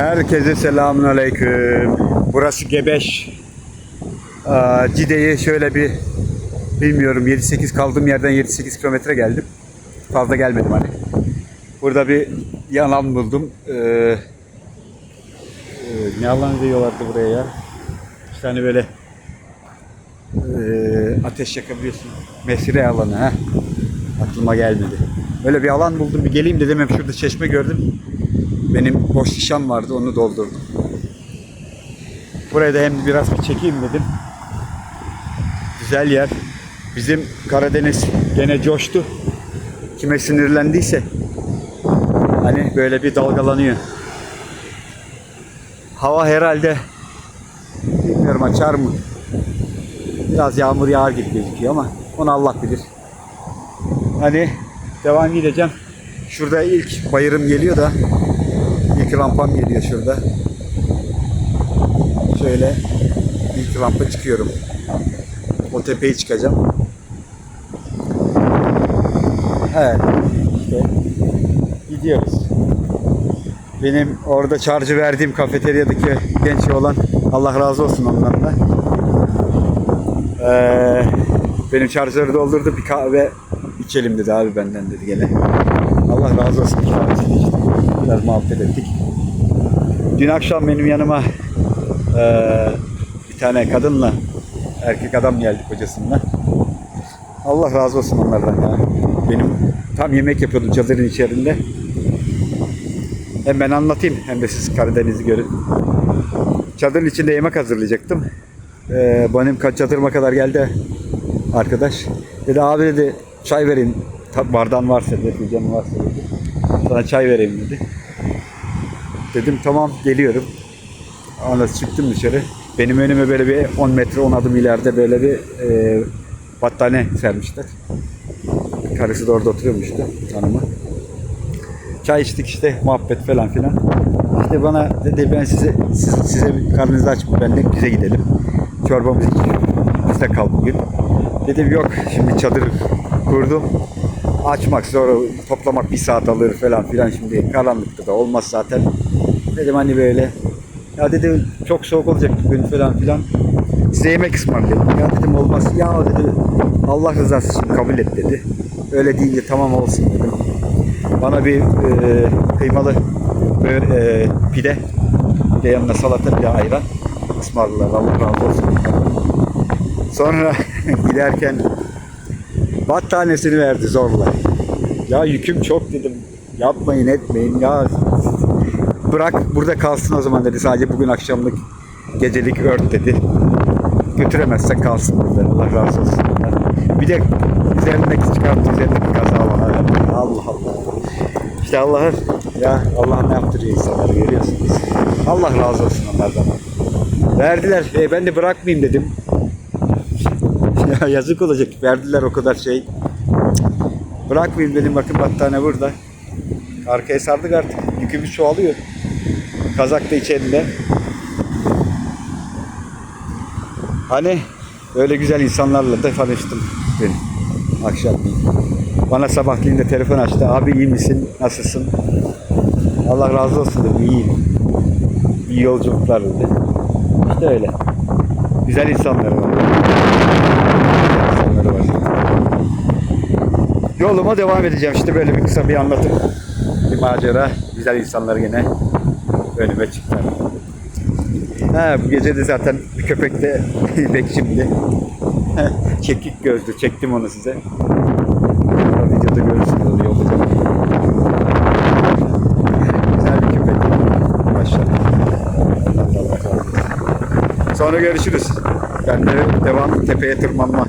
Herkese selamun aleyküm. Burası Gebeş. Cide'yi şöyle bir bilmiyorum 7-8 kaldığım yerden 7-8 kilometre geldim. Fazla gelmedim hani. Burada bir yalan buldum. Ee, e, ne alan diyorlardı buraya ya? İşte hani böyle e, ateş yakabiliyorsun. Mesire alanı ha. Aklıma gelmedi. Böyle bir alan buldum. Bir geleyim dedim. Hep şurada çeşme gördüm. Benim boş şişem vardı onu doldurdum. Buraya da hem biraz bir çekeyim dedim. Güzel yer. Bizim Karadeniz gene coştu. Kime sinirlendiyse hani böyle bir dalgalanıyor. Hava herhalde bilmiyorum açar mı? Biraz yağmur yağar gibi gözüküyor ama onu Allah bilir. Hani devam gideceğim. Şurada ilk bayırım geliyor da İlk rampam geliyor şurada. Şöyle ilk rampa çıkıyorum. O tepeyi çıkacağım. Evet. işte gidiyoruz. Benim orada çarjı verdiğim kafeteryadaki genç olan Allah razı olsun ondan da. Ee, benim şarjları doldurdu bir kahve içelim dedi abi benden dedi gene. Allah razı olsun. Biraz muhabbet ettik. Dün akşam benim yanıma eee, bir tane kadınla erkek adam geldi kocasınınla. Allah razı olsun onlardan ya. Benim tam yemek yapıyordum çadırın içerisinde. Hem ben anlatayım hem de siz Karadeniz'i görün. Çadırın içinde yemek hazırlayacaktım. Ee, benim çadırıma kadar geldi arkadaş. Dedi abi dedi çay vereyim. Ta- Bardağın varsa dedi, fincanın varsa dedi. Sana çay vereyim dedi. Dedim tamam geliyorum. Ondan çıktım dışarı. Benim önüme böyle bir 10 metre 10 adım ileride böyle bir e, battaniye sermişler. Karısı da orada oturuyormuştu hanımı. Çay içtik işte muhabbet falan filan. İşte bana dedi ben size siz, size karnınızı aç benimle bize gidelim. Çorbamızı içelim. Bizde kal bugün. Dedim yok şimdi çadır kurdum. Açmak zor, toplamak bir saat alır falan filan şimdi karanlıkta da olmaz zaten. Dedim hani böyle ya dedim çok soğuk olacak bugün falan filan. Size yemek ısmarlayalım. Ya dedim olmaz. Ya dedi Allah rızası için kabul et dedi. Öyle deyince tamam olsun dedim. Bana bir e, kıymalı böyle, e, pide, bir de yanına salata bir ayran ısmarladılar. Allah razı olsun. Sonra giderken battaniyesini verdi zorla. Ya yüküm çok dedim. Yapmayın etmeyin ya. Bırak burada kalsın o zaman dedi. Sadece bugün akşamlık gecelik ört dedi. Götüremezsen kalsın burada. Allah razı olsun. Bir de üzerindeki çıkarttı üzerindeki kaza bana verdi. Allah Allah. İşte Allah'ın ya Allah ne yaptırıyor insanları görüyorsunuz. Allah razı olsun onlardan. Verdiler. E, ben de bırakmayayım dedim. Ya yazık olacak. Verdiler o kadar şey. Bırakmayayım dedim. Bakın battaniye burada. Arkaya sardık artık. Yükümüz çoğalıyor. Kazak da içeride. Hani öyle güzel insanlarla da tanıştım dün akşamleyin. Bana sabahleyin de telefon açtı. Abi iyi misin? Nasılsın? Allah razı olsun dedim. İyiyim. İyi yolculuklar dedi. İşte öyle. Güzel insanlar var. İnsanları var. Yoluma devam edeceğim. İşte böyle bir kısa bir anlatım. Bir macera. Güzel insanlar gene önüme çıktı. Ha, bu gece de zaten bir köpek de bekçimdi. Çekik gözlü. Çektim onu size. Videoda görürsünüz yolda. Güzel bir köpek. Olsun. Sonra görüşürüz. Ben de devam tepeye tırmanma